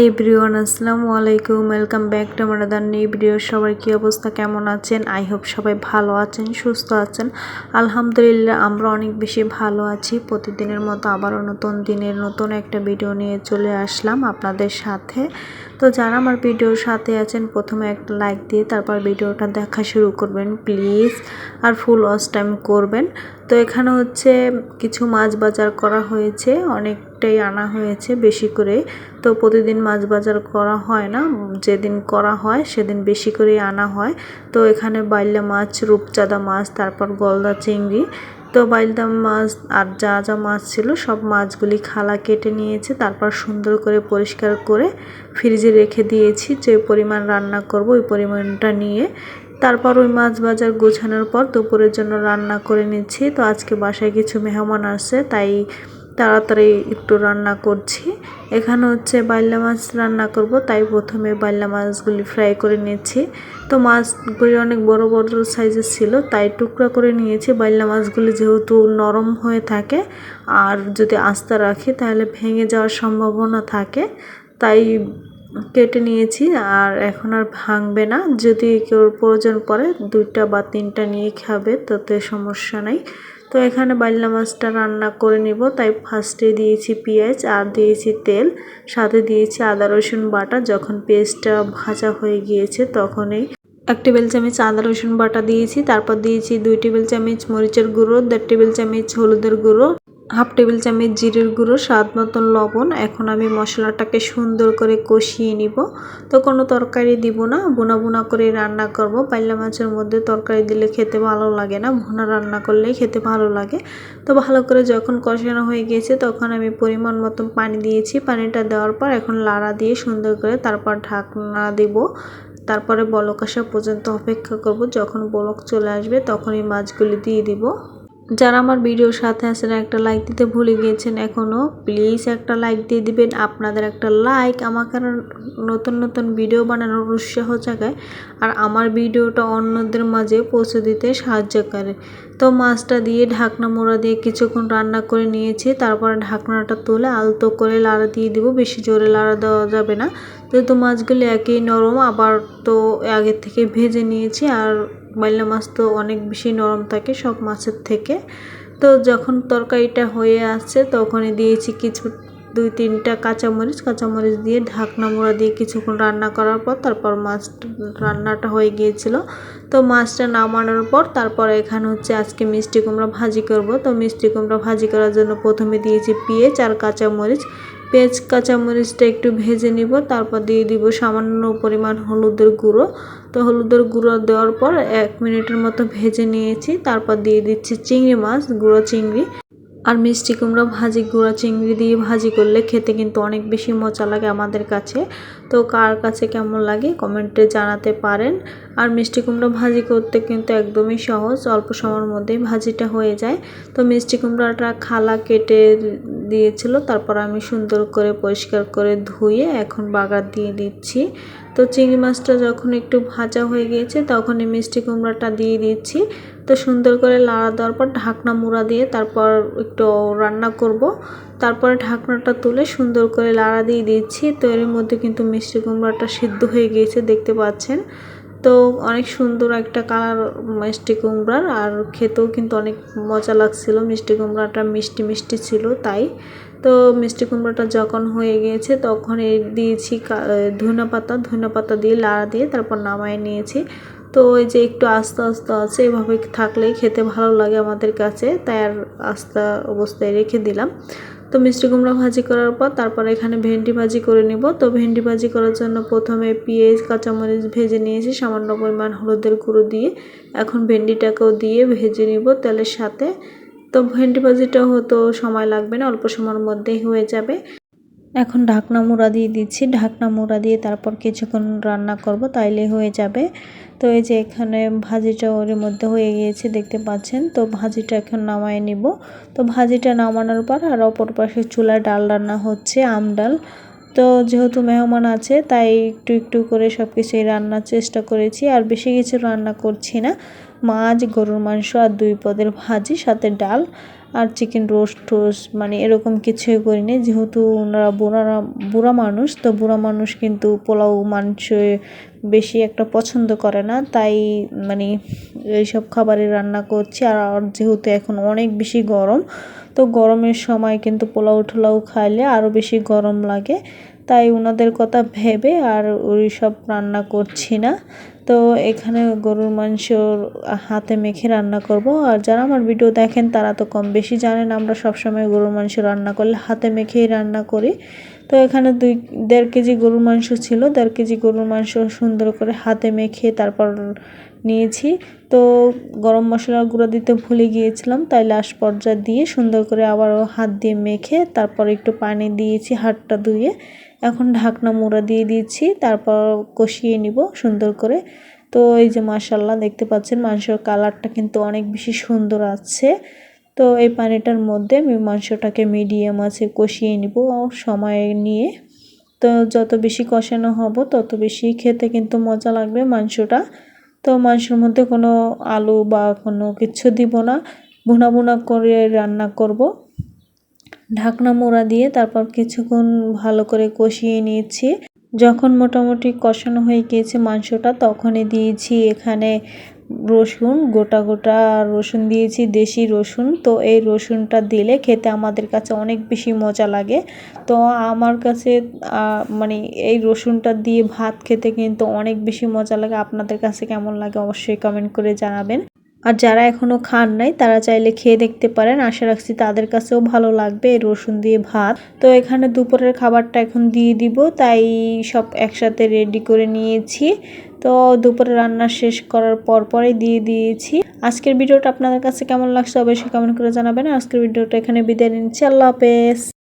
High everyone, আসসালামু আলাইকুম। Welcome back to আমার নিউ ভিডিও সবার কী অবস্থা? কেমন আছেন? আই হোপ সবাই ভালো আছেন, সুস্থ আছেন। আলহামদুলিল্লাহ, আমরা অনেক বেশি ভালো আছি। প্রতিদিনের মতো আবারও নতুন দিনের নতুন একটা ভিডিও নিয়ে চলে আসলাম আপনাদের সাথে। তো যারা আমার ভিডিওর সাথে আছেন, প্রথমে একটা লাইক দিয়ে তারপর ভিডিওটা দেখা শুরু করবেন প্লিজ আর ফুল ওয়াচ টাইম করবেন। তো এখানে হচ্ছে কিছু মাছ বাজার করা হয়েছে, অনেকটাই আনা হয়েছে বেশি করে। তো প্রতিদিন মাছ বাজার করা হয় না, যেদিন করা হয় সেদিন বেশি করে আনা হয়। তো এখানে বাইলা মাছ, রূপচাঁদা মাছ, তারপর গলদা চিংড়ি তো বাইলদাম মাছ আর যা যা মাছ ছিল সব মাছগুলি খালা কেটে নিয়েছে। তারপর সুন্দর করে পরিষ্কার করে ফ্রিজে রেখে দিয়েছি। যে পরিমাণ রান্না করব ওই পরিমাণটা নিয়ে। তারপর ওই মাছ বাজার গোছানোর পর দুপুরের জন্য রান্না করে নিচ্ছি। তো আজকে বাসায় কিছু মেহমান আসছে, তাই তাড়াতাড়ি একটু রান্না করছি। এখানে হচ্ছে বাইল্লা মাছ রান্না করব, তাই প্রথমে বাইল্লা মাছগুলি ফ্রাই করে নিচ্ছি তো মাছগুলি অনেক বড় বড় সাইজের ছিল, তাই টুকরা করে নিয়েছি। বাইল্লা মাছগুলি যেহেতু নরম হয়ে থাকে, আর যদি আস্তা রাখি, তাহলে ভেঙে যাওয়ার সম্ভাবনা থাকে। তাই কেটে নিয়েছি, আর এখন আর ভাঙবে না। যদি কেউ প্রয়োজন পড়ে দুইটা বা তিনটা নিয়ে খাবে, তাতে সমস্যা নেই। তো এখানে বাইল্লা মাছটা রান্না করে নেব। তাই ফার্স্টে দিয়েছি পেঁয়াজ, আর দিয়েছি তেল, সাথে দিয়েছি আদা, রসুন বাটা। যখন পেঁয়াজটা ভাজা হয়ে গিয়েছে, তখনই এক টেবিল চামচ আদা, রসুন বাটা দিয়েছি। তারপর দিয়েছি দুই টেবিল চামচ মরিচের গুঁড়ো, দেড় টেবিল চামচ হলুদের গুঁড়ো। হাফ টেবিল চামচ জিরের গুঁড়ো, স্বাদ মতন লবণ। এখন আমি মশলাটাকে সুন্দর করে কষিয়ে নিব। তো কোনো তরকারি দিব না, বোনা বোনা করে রান্না করব। পাইলা মাছের মধ্যে তরকারি দিলে খেতে ভালো লাগে না, ভুনা রান্না করলেই খেতে ভালো লাগে। তো ভালো করে যখন কষানো হয়ে গিয়েছে তখন আমি পরিমাণ মতন পানি দিয়েছি। পানিটা দেওয়ার পর এখন লাড়া দিয়ে সুন্দর করে তারপর ঢাকনা দিব। তারপরে বলক আসা পর্যন্ত অপেক্ষা করব। যখন বলক চলে আসবে তখন এই মাছগুলি দিয়ে দিব। যারা আমার ভিডিওর সাথে আছেন, একটা লাইক দিতে ভুলে গিয়েছেন এখনও প্লিজ একটা লাইক দিয়ে দিবেন। আপনাদের একটা লাইক আমাকে নতুন নতুন ভিডিও বানানোর উৎসাহ জাগায় আর আমার ভিডিওটা অন্যদের মাঝে পৌঁছে দিতে সাহায্য করে। তো মাছটা দিয়ে, ঢাকনা মোড়া দিয়ে কিছুক্ষণ রান্না করে নিয়েছি। তারপরে ঢাকনাটা তুলে আলতো করে লাড়া দিয়ে দিব। বেশি জোরে লাড়া দেওয়া যাবে না। যেহেতু মাছগুলি একই নরম, আবার তো আগের থেকে ভেজে নিয়েছি, আর বাইলা মাছ তো অনেক বেশি নরম থাকে সব মাছের থেকে। তো যখন তরকারিটা হয়ে আসছে, তখনই দিয়েছি কিছু, দুই তিনটা কাঁচামরিচ কাঁচামরিচ দিয়ে ঢাকনা মোড়া দিয়ে কিছুক্ষণ রান্না করার পর তারপর মাছ রান্নাটা হয়ে গিয়েছিল। তো মাছটা নামানোর পর তারপর এখানে হচ্ছে আজকে মিষ্টি কুমড়া ভাজি করব। তো মিষ্টি কুমড়া ভাজি করার জন্য প্রথমে দিয়েছি পেঁয়াজ আর কাঁচামরিচ। পেঁয়াজ, কাঁচামরিচটা একটু ভেজে নিব, তারপর দিয়ে দিব সামান্য পরিমাণ হলুদের গুঁড়ো। তো হলুদের গুঁড়ো দেওয়ার পর এক মিনিটের মতো ভেজে নিয়েছি, তারপর দিয়ে দিচ্ছি চিংড়ি মাছ, গুঁড়ো চিংড়ি। আর মিষ্টি কুমড়া ভাজি, গুঁড়া চিংড়ি দিয়ে ভাজি করলে খেতে কিন্তু অনেক বেশি মজা লাগে আমাদের কাছে। তো কার কাছে কেমন লাগে কমেন্টে জানাতে পারেন। আর মিষ্টি কুমড়া ভাজি করতে কিন্তু একদমই সহজ, অল্প সময়ের মধ্যেই ভাজিটা হয়ে যায়। তো মিষ্টি কুমড়াটা খালা কেটে দিয়েছিল, তারপর আমি সুন্দর করে পরিষ্কার করে ধুয়ে এখন বাগার দিয়ে দিচ্ছি। তো চিংড়ি মাছটা যখন একটু ভাজা হয়ে গিয়েছে তখন এই মিষ্টি কুমড়াটা দিয়ে দিচ্ছি। তো সুন্দর করে লাড়া দেওয়ার পর ঢাকনা মুড়া দিয়ে তারপর একটু রান্না করব। তারপরে ঢাকনাটা তুলে সুন্দর করে লাড়া দিয়ে দিচ্ছি। তো এর মধ্যে কিন্তু মিষ্টি কুমড়াটা সিদ্ধ হয়ে গিয়েছে, দেখতে পাচ্ছেন। তো অনেক সুন্দর একটা কালার মিষ্টি কুমড়ার, আর খেতেও কিন্তু অনেক মজা লাগছিল। মিষ্টি কুমড়াটা মিষ্টি মিষ্টি ছিল তাই। তো মিষ্টি কুমড়োটা যখন হয়ে গিয়েছে, তখন এই দিয়েছি ধনে পাতা। ধনে পাতা দিয়ে লাড়া দিয়ে তারপর নামায় নিয়েছি। তো ওই যে একটু আস্তে আস্তে আছে, এভাবে থাকলেই খেতে ভালো লাগে আমাদের কাছে। তাই আর আস্তা অবস্থায় রেখে দিলাম। তো মিষ্টি কুমড়া ভাজি করার পর তারপর এখানে ভেন্ডি ভাজি করে নিব। তো ভেন্ডি ভাজি করার জন্য প্রথমে পেঁয়াজ, কাঁচামরিচ ভেজে নিয়েছি, সামান্য পরিমাণ হলুদের গুঁড়ো দিয়ে। এখন ভেন্ডিটাকেও দিয়ে ভেজে নিব তেলের সাথে। তো ভেন্ডি ভাজিটা হতো, সময় লাগবে না, অল্প সময়ের মধ্যেই হয়ে যাবে। এখন ঢাকনা মুড়া দিয়ে দিচ্ছি, ঢাকনা মুড়া দিয়ে তারপর কিছুক্ষণ রান্না করব, তাইলে হয়ে যাবে। তো এই যে এখানে ভাজিটা ওর মধ্যে হয়ে গিয়েছে, দেখতে পাচ্ছেন? তো ভাজিটা এখন নামায় নিব। তো ভাজিটা নামানোর পর আর অপর পাশে চুলায় ডাল রান্না হচ্ছে, আম ডাল। তো যেহেতু মেহমান আছে, তাই একটু একটু করে সব কিছুই রান্নার চেষ্টা করেছি, আর বেশি কিছু রান্না করছি না। মাছ, গরুর মাংস আর দুই পদের ভাজি, সাথে ডাল আর চিকেন রোস্ট টোস্ট মানে এরকম কিছুই করিনি। যেহেতু ওনারা বুড়ারা বুড়া মানুষ, তো বুড়া মানুষ কিন্তু পোলাও, মাংস বেশি একটা পছন্দ করে না। তাই মানে এইসব খাবারই রান্না করছি। আর যেহেতু এখন অনেক বেশি গরম, তো গরমের সময় কিন্তু পোলাও টোলাও খাইলে আরও বেশি গরম লাগে। তাই ওনাদের কথা ভেবে আর ওই সব রান্না করছি না। তো এখানে গরুর মাংস হাতে মেখে রান্না করব। আর যারা আমার ভিডিও দেখেন, তারা তো কম বেশি জানেন, আমরা সবসময় গরুর মাংস রান্না করলে হাতে মেখেই রান্না করি। তো এখানে দুই, দেড় কেজি গরুর মাংস ছিল, দেড় কেজি গরুর মাংস সুন্দর করে হাতে মেখে তারপর নিয়েছি। তো গরম মশলার গুঁড়ো দিতে ভুলে গিয়েছিলাম, তাই লাস্ট পর্যায়ে দিয়ে সুন্দর করে আবারও হাত দিয়ে মেখে তারপর একটু পানি দিয়েছি হাতটা ধুয়ে। এখন ঢাকনা মোড়া দিয়ে দিচ্ছি, তারপর কষিয়ে নিব সুন্দর করে। তো এই যে মাসাল্লাহ দেখতে পাচ্ছেন, মাংসর কালারটা কিন্তু অনেক বেশি সুন্দর আছে। তো এই পানিটার মধ্যে আমি মাংসটাকে মিডিয়াম আছে কষিয়ে নিব সময় নিয়ে। তো যত বেশি কষানো হব, তত বেশি খেতে কিন্তু মজা লাগবে মাংসটা। তো মাংসের মধ্যে কোনো আলু বা কোনো কিছু দিব না। ভুনা ভুনা করে রান্না করব। ঢাকনা মোড়া দিয়ে তারপর কিছুক্ষণ ভালো করে কষিয়ে নিয়েছি। যখন মোটামুটি কষানো হয়ে গিয়েছে মাংসটা, তখনই দিয়েছি এখানে রসুন, গোটা গোটা রসুন দিয়েছি, দেশি রসুন। তো এই রসুনটা দিলে খেতে আমাদের কাছে অনেক বেশি মজা লাগে। তো আমার কাছে মানে এই রসুনটা দিয়ে ভাত খেতে কিন্তু অনেক বেশি মজা লাগে। আপনাদের কাছে কেমন লাগে অবশ্যই কমেন্ট করে জানাবেন। আর যারা এখনও খান নাই, তারা চাইলে খেয়ে দেখতে পারেন। আশা রাখছি তাদের কাছেও ভালো লাগবে এই রসুন দিয়ে ভাত। তো এখানে দুপুরের খাবারটা এখন দিয়ে দিব, তাই সব একসাথে রেডি করে নিয়েছি। তো দুপুরে রান্না শেষ করার পর পরে দিয়ে দিয়েছি। আজকের ভিডিওটা আপনাদের কাছে কেমন লাগছে অবশ্যই কমেন্ট করে জানাবেন। আজকের ভিডিওটা এখানে বিদায় নিচ্ছি। আল্লাহ হাফেজ।